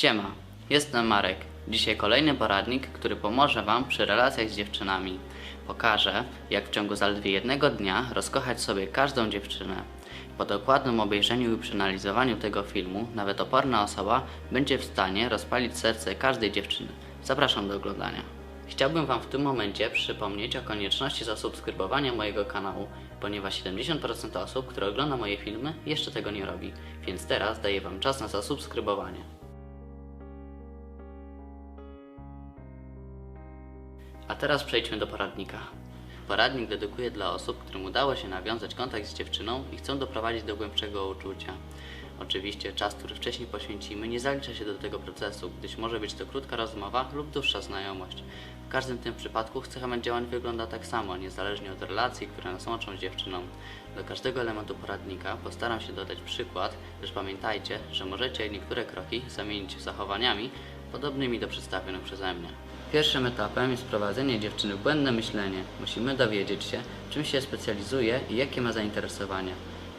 Siema, jestem Marek. Dzisiaj kolejny poradnik, który pomoże Wam przy relacjach z dziewczynami. Pokażę, jak w ciągu zaledwie jednego dnia rozkochać sobie każdą dziewczynę. Po dokładnym obejrzeniu i przeanalizowaniu tego filmu, nawet oporna osoba będzie w stanie rozpalić serce każdej dziewczyny. Zapraszam do oglądania. Chciałbym Wam w tym momencie przypomnieć o konieczności zasubskrybowania mojego kanału, ponieważ 70% osób, które ogląda moje filmy, jeszcze tego nie robi, więc teraz daję Wam czas na zasubskrybowanie. Teraz przejdźmy do poradnika. Poradnik dedykuję dla osób, którym udało się nawiązać kontakt z dziewczyną i chcą doprowadzić do głębszego uczucia. Oczywiście czas, który wcześniej poświęcimy, nie zalicza się do tego procesu, gdyż może być to krótka rozmowa lub dłuższa znajomość. W każdym tym przypadku schema działań wygląda tak samo, niezależnie od relacji, które nas łączą z dziewczyną. Do każdego elementu poradnika postaram się dodać przykład, lecz pamiętajcie, że możecie niektóre kroki zamienić zachowaniami podobnymi do przedstawionych przeze mnie. Pierwszym etapem jest prowadzenie dziewczyny w błędne myślenie. Musimy dowiedzieć się, czym się specjalizuje i jakie ma zainteresowania.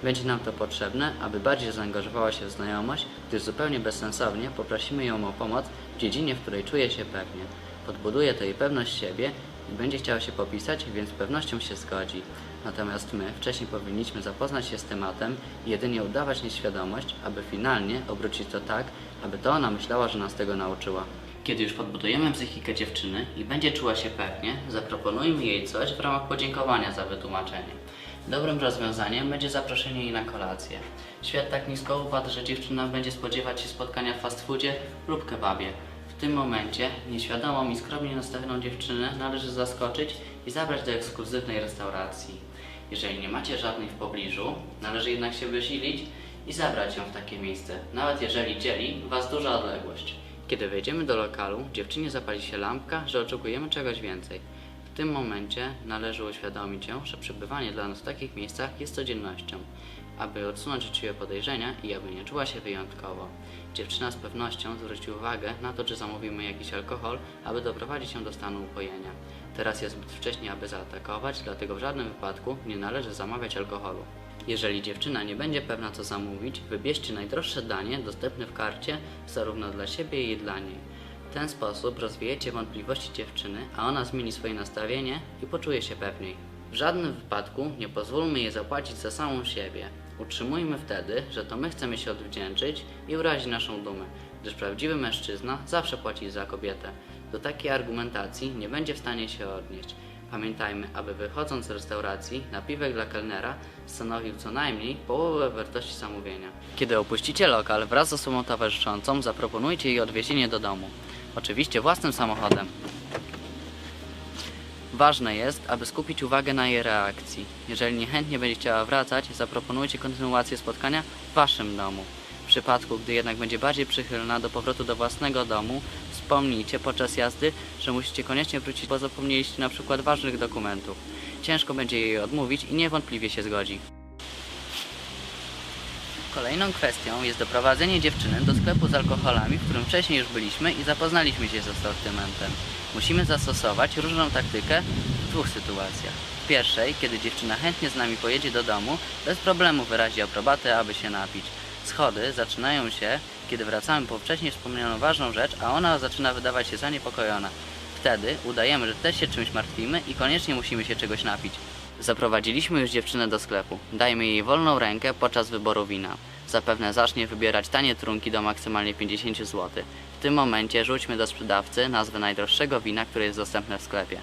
Będzie nam to potrzebne, aby bardziej zaangażowała się w znajomość, gdyż zupełnie bezsensownie poprosimy ją o pomoc w dziedzinie, w której czuje się pewnie. Podbuduje to jej pewność siebie i będzie chciała się popisać, więc z pewnością się zgodzi. Natomiast my wcześniej powinniśmy zapoznać się z tematem i jedynie udawać nieświadomość, aby finalnie obrócić to tak, aby to ona myślała, że nas tego nauczyła. Kiedy już podbudujemy psychikę dziewczyny i będzie czuła się pewnie, zaproponujmy jej coś w ramach podziękowania za wytłumaczenie. Dobrym rozwiązaniem będzie zaproszenie jej na kolację. Świat tak nisko upadł, że dziewczyna będzie spodziewać się spotkania w fast foodzie lub kebabie. W tym momencie nieświadomą i skromnie nastawioną dziewczynę należy zaskoczyć i zabrać do ekskluzywnej restauracji. Jeżeli nie macie żadnej w pobliżu, należy jednak się wysilić i zabrać ją w takie miejsce, nawet jeżeli dzieli Was duża odległość. Kiedy wejdziemy do lokalu, dziewczynie zapali się lampka, że oczekujemy czegoś więcej. W tym momencie należy uświadomić ją, że przebywanie dla nas w takich miejscach jest codziennością, aby odsunąć od siebie podejrzenia i aby nie czuła się wyjątkowo. Dziewczyna z pewnością zwróci uwagę na to, czy zamówimy jakiś alkohol, aby doprowadzić ją do stanu upojenia. Teraz jest zbyt wcześnie, aby zaatakować, dlatego w żadnym wypadku nie należy zamawiać alkoholu. Jeżeli dziewczyna nie będzie pewna co zamówić, wybierzcie najdroższe danie dostępne w karcie zarówno dla siebie, jak i dla niej. W ten sposób rozwijecie wątpliwości dziewczyny, a ona zmieni swoje nastawienie i poczuje się pewniej. W żadnym wypadku nie pozwólmy jej zapłacić za samą siebie. Utrzymujmy wtedy, że to my chcemy się odwdzięczyć i urazić naszą dumę, gdyż prawdziwy mężczyzna zawsze płaci za kobietę. Do takiej argumentacji nie będzie w stanie się odnieść. Pamiętajmy, aby wychodząc z restauracji, napiwek dla kelnera stanowił co najmniej połowę wartości zamówienia. Kiedy opuścicie lokal wraz z osobą towarzyszącą, zaproponujcie jej odwiezienie do domu. Oczywiście własnym samochodem. Ważne jest, aby skupić uwagę na jej reakcji. Jeżeli niechętnie będzie chciała wracać, zaproponujcie kontynuację spotkania w waszym domu. W przypadku, gdy jednak będzie bardziej przychylna do powrotu do własnego domu, wspomnijcie podczas jazdy, że musicie koniecznie wrócić, bo zapomnieliście na przykład ważnych dokumentów. Ciężko będzie jej odmówić i niewątpliwie się zgodzi. Kolejną kwestią jest doprowadzenie dziewczyny do sklepu z alkoholami, w którym wcześniej już byliśmy i zapoznaliśmy się z asortymentem. Musimy zastosować różną taktykę w dwóch sytuacjach. W pierwszej, kiedy dziewczyna chętnie z nami pojedzie do domu, bez problemu wyrazi aprobatę, aby się napić. Schody zaczynają się, kiedy wracamy po wcześniej wspomnianą ważną rzecz, a ona zaczyna wydawać się zaniepokojona. Wtedy udajemy, że też się czymś martwimy i koniecznie musimy się czegoś napić. Zaprowadziliśmy już dziewczynę do sklepu. Dajmy jej wolną rękę podczas wyboru wina. Zapewne zacznie wybierać tanie trunki do maksymalnie 50 zł. W tym momencie rzućmy do sprzedawcy nazwę najdroższego wina, które jest dostępne w sklepie.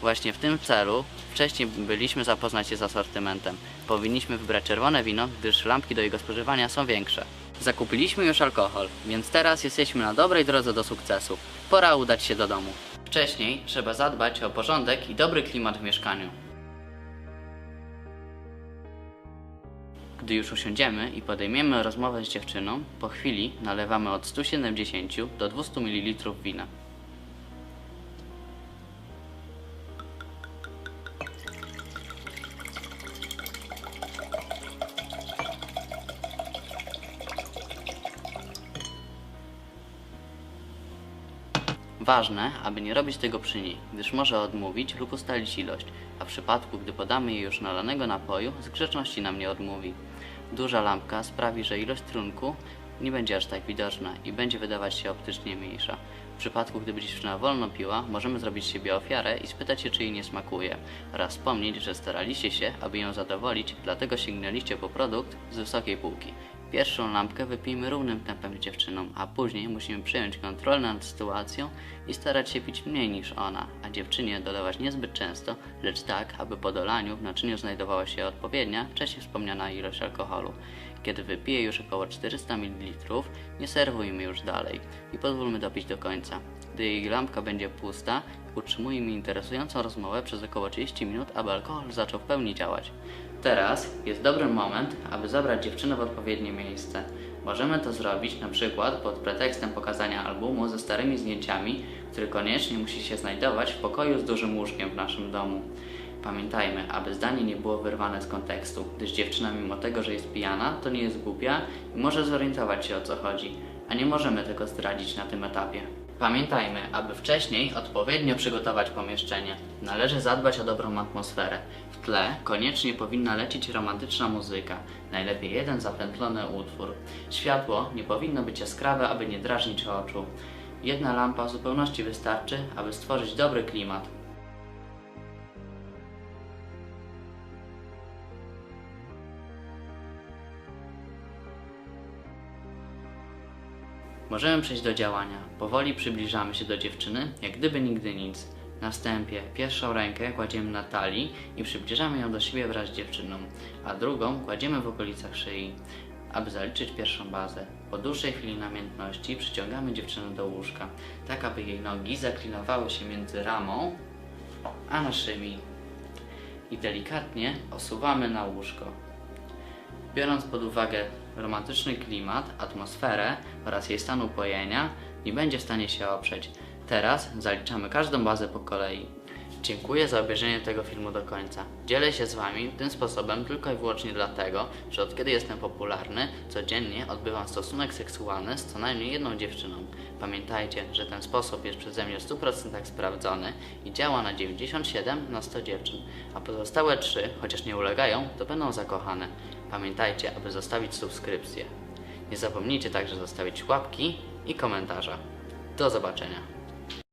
Właśnie w tym celu wcześniej byliśmy zapoznać się z asortymentem. Powinniśmy wybrać czerwone wino, gdyż lampki do jego spożywania są większe. Zakupiliśmy już alkohol, więc teraz jesteśmy na dobrej drodze do sukcesu. Pora udać się do domu. Wcześniej trzeba zadbać o porządek i dobry klimat w mieszkaniu. Gdy już usiądziemy i podejmiemy rozmowę z dziewczyną, po chwili nalewamy od 170 do 200 ml wina. Ważne, aby nie robić tego przy niej, gdyż może odmówić lub ustalić ilość, a w przypadku, gdy podamy jej już nalanego napoju, z grzeczności nam nie odmówi. Duża lampka sprawi, że ilość trunku nie będzie aż tak widoczna i będzie wydawać się optycznie mniejsza. W przypadku, gdyby dziewczyna wolno piła, możemy zrobić siebie ofiarę i spytać się, czy jej nie smakuje, oraz wspomnieć, że staraliście się, aby ją zadowolić, dlatego sięgnęliście po produkt z wysokiej półki. Pierwszą lampkę wypijmy równym tempem z dziewczyną, a później musimy przejąć kontrolę nad sytuacją i starać się pić mniej niż ona, a dziewczynie dolewać niezbyt często, lecz tak, aby po dolaniu w naczyniu znajdowała się odpowiednia, wcześniej wspomniana ilość alkoholu. Kiedy wypije już około 400 ml, nie serwujmy już dalej i pozwólmy dopić do końca. Gdy jej lampka będzie pusta, utrzymujmy interesującą rozmowę przez około 30 minut, aby alkohol zaczął w pełni działać. Teraz jest dobry moment, aby zabrać dziewczynę w odpowiednie miejsce. Możemy to zrobić na przykład pod pretekstem pokazania albumu ze starymi zdjęciami, który koniecznie musi się znajdować w pokoju z dużym łóżkiem w naszym domu. Pamiętajmy, aby zdanie nie było wyrwane z kontekstu, gdyż dziewczyna mimo tego, że jest pijana, to nie jest głupia i może zorientować się o co chodzi, a nie możemy tego zdradzić na tym etapie. Pamiętajmy, aby wcześniej odpowiednio przygotować pomieszczenie. Należy zadbać o dobrą atmosferę. W tle koniecznie powinna lecieć romantyczna muzyka, najlepiej jeden zapętlony utwór. Światło nie powinno być jaskrawe, aby nie drażnić oczu. Jedna lampa w zupełności wystarczy, aby stworzyć dobry klimat. Możemy przejść do działania. Powoli przybliżamy się do dziewczyny, jak gdyby nigdy nic. Na wstępie pierwszą rękę kładziemy na talii i przybliżamy ją do siebie wraz z dziewczyną, a drugą kładziemy w okolicach szyi, aby zaliczyć pierwszą bazę. Po dłuższej chwili namiętności przyciągamy dziewczynę do łóżka, tak aby jej nogi zaklinowały się między ramą a naszymi i delikatnie osuwamy na łóżko. Biorąc pod uwagę romantyczny klimat, atmosferę oraz jej stan upojenia, nie będzie w stanie się oprzeć. Teraz zaliczamy każdą bazę po kolei. Dziękuję za obejrzenie tego filmu do końca. Dzielę się z Wami tym sposobem tylko i wyłącznie dlatego, że od kiedy jestem popularny, codziennie odbywam stosunek seksualny z co najmniej jedną dziewczyną. Pamiętajcie, że ten sposób jest przeze mnie w 100% sprawdzony i działa na 97 na 100 dziewczyn, a pozostałe 3, chociaż nie ulegają, to będą zakochane. Pamiętajcie, aby zostawić subskrypcję. Nie zapomnijcie także zostawić łapki i komentarza. Do zobaczenia.